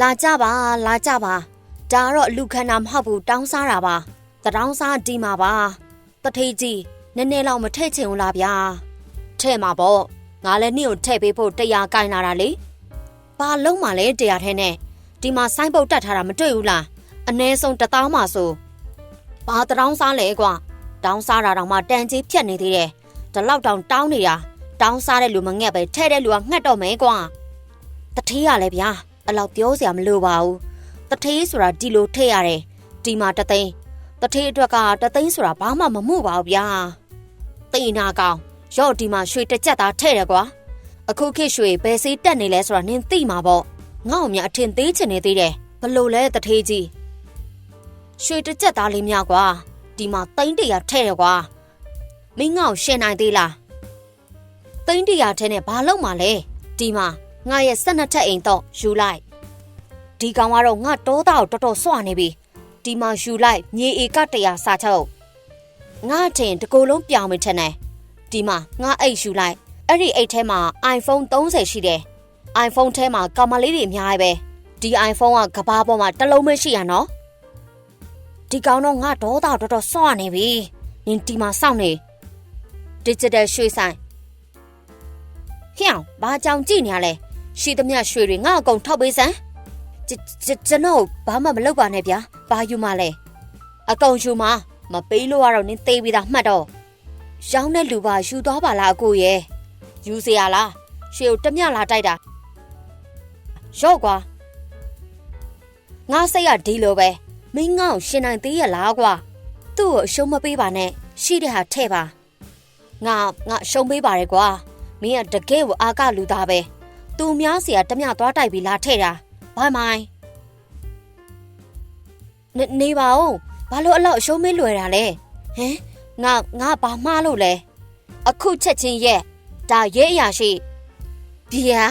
လာကြပါလာကြပါဒါကတော့အလူခန္ဓာမဟုတ်ဘူးတောင်းစားတာပါတတောင်းစားဒီမှာပါတထေးကြီးနည်းနည်းလောက်မထည့်ချင်ဘူးလားဗျာထဲ့မှာပေါ့ငါလည်းနေ့ကိုထည့်ပေးဖို့တရားကင်လာတာလေဘာလုံးမှလဲတရားထဲနဲ့ဒီမှာဆိုင်းပုတ်တက်ထားတာမတွေ့ဘူးလားအ ਨੇ ဆုံးတစ်တောင်းမှဆိုဘာတတောင်းစားလဲကွာတောင်းစားတာတောင်မှတန်ကြီးဖြတ်နေသေးတယ်ဒီလောက်တောင်တောင်းနေတာတောင်းစားတဲ့လူမငက်ပဲထဲ့တဲ့လူကငှက်တော့မယ်ကွာတထေးရလဲဗျာ အဲ့လောက်ပြောစရာမလိုပါဘူးတထေးဆိုတာဒီလိုထည့်ရတယ်ဒီမှာတသိန်းတထေးအတွက်ကတသိန်းဆိုတာဘာမှမမှုပါဘူးဗျာတိနာကောင်ရော့ဒီမှာရွှေတစ်ကြက်သားထည့်တယ်ကွာအခုခေတ်ရွှေဘယ်စေးတက်နေလဲဆိုတာနင်သိမှာပေါ့ငါ့အမြအထင်သေးချင်နေသေးတယ်ဘလို့လဲတထေးကြီးရွှေတစ်ကြက်သားလေးများကွာဒီမှာသိန်းတရာထည့်တယ်ကွာမင်းငါ့ကိုရှင်းနိုင်သေးလားသိန်းတရာထဲနဲ့ဘာလုပ်မှာလဲဒီမှာ ငါရဲ့၁၂ထက်အိမ်တော့ယူလိုက်ဒီကောင်ကတော့ငါတောသားကိုတော်တော်စွနေပြီဒီမှာယူလိုက်မြေဧကတရာစာချုပ်ငါထင်တကူလုံးပြောင်းမထင်နဲ့ဒီမှာငါအိတ်ယူလိုက်အဲ့ဒီအိတ်ထဲမှာ iPhone 30ရှိတယ် iPhone ထဲမှာကောင်မလေးတွေအများကြီးပဲဒီ iPhone ကကဘာပေါ်မှာတစ်လုံးပဲရှိရနော်ဒီကောင်တော့ငါဒေါသတော်တော်စွနေပြီနင်ဒီမှာစောင့်နေ digital ရွှေဆိုင်ဟျောင်းဘာကြောင်ကြည့်နေရလဲ ရှိသမျှရွှေတွေငါအကုန်ထောက်ပေးစမ်းကျကျကျွန်တော်ဘာမှမလုပ်ပါနဲ့ဗျာဘာယူမှလဲအကုန်ယူမှာမပေးလို့ကတော့နင်သေးပြီးသားမှတ်တော့ရောင်းတဲ့လူပါယူသွားပါလားအကိုရဲ့ယူเสียလားရွှေကိုတမျှလာတိုက်တာရော့ကွာငါစိတ်ကဒီလိုပဲမင်းငါ့ကိုရှင်နိုင်သေးရလားကွာသူ့ကိုအရှုံးမပေးပါနဲ့ရှိတဲ့ဟာထဲ့ပါငါငါရှုံးပေးပါတယ်ကွာမင်းကတကယ်ကိုအာကလူသားပဲ သူများเสียတမျှသွားတိုက်ပြီးလာထဲ့တာဘာမိုင်းနေနေပါဦးဘာလို့အလောက်အရှုံးမေးလွယ်တာလဲဟမ်ငါငါဘာမှားလို့လဲအခုချက်ချင်းရဲ့ဒါရဲအရာရှိဗျာ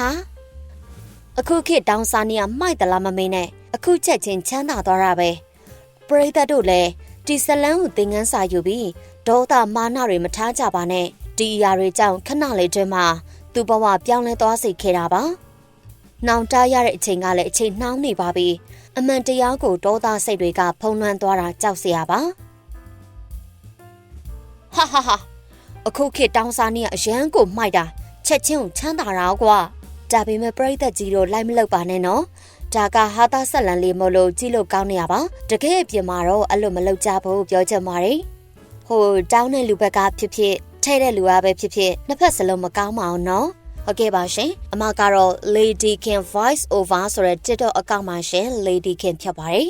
အခုခေတ်တောင်းစားနေရမိုက်တလားမမင်းနဲ့အခုချက်ချင်းချမ်းသာသွားတာပဲပရိသတ်တို့လည်းဒီဇလန်းကိုသင်ငန်းစာယူပြီးဒေါသမာနတွေမထားကြပါနဲ့ဒီအရာတွေကြောင့်ခဏလေးတည်းမှာ သူ့ဘဝပြောင်းလဲသွားစေခဲ့တာပါ။နောင်တရတဲ့အချိန်ကလည်းအချိန်နှောင်းနေပါပြီ။အမှန်တရားကိုဒေါသစိတ်တွေကဖုံးလွှမ်းသွားတာကြောက်စရာပါ။ဟာဟာဟာအခုခေတ်တောင်းစားနေကအရန်ကိုမှိုက်တာချက်ချင်းကိုချမ်းသာတာကွာ။ဒါပေမဲ့ပြိသက်ကြီးတို့လိုက်မလောက်ပါနဲ့နော်။ဒါကဟာသားဆက်လန်လေးမလို့ကြည့်လို့ကောင်းနေရပါ။တကယ်အပြင်မှာတော့အဲ့လိုမလုပ်ကြဘူးပြောချင်ပါတယ်။ဟိုတောင်းတဲ့လူဘက်ကဖြစ်ဖြစ် ထဲတဲ့လူကပဲဖြစ်ဖြစ်နှစ်ဖက်စလုံးမကောင်းပါအောင်နော်ဟုတ်ကဲ့ပါရှင်အမကတော့ Lady King Voice Over ဆိုတဲ့ TikTok အကောင့်မှာရှင် Lady King ဖြစ်ပါတယ်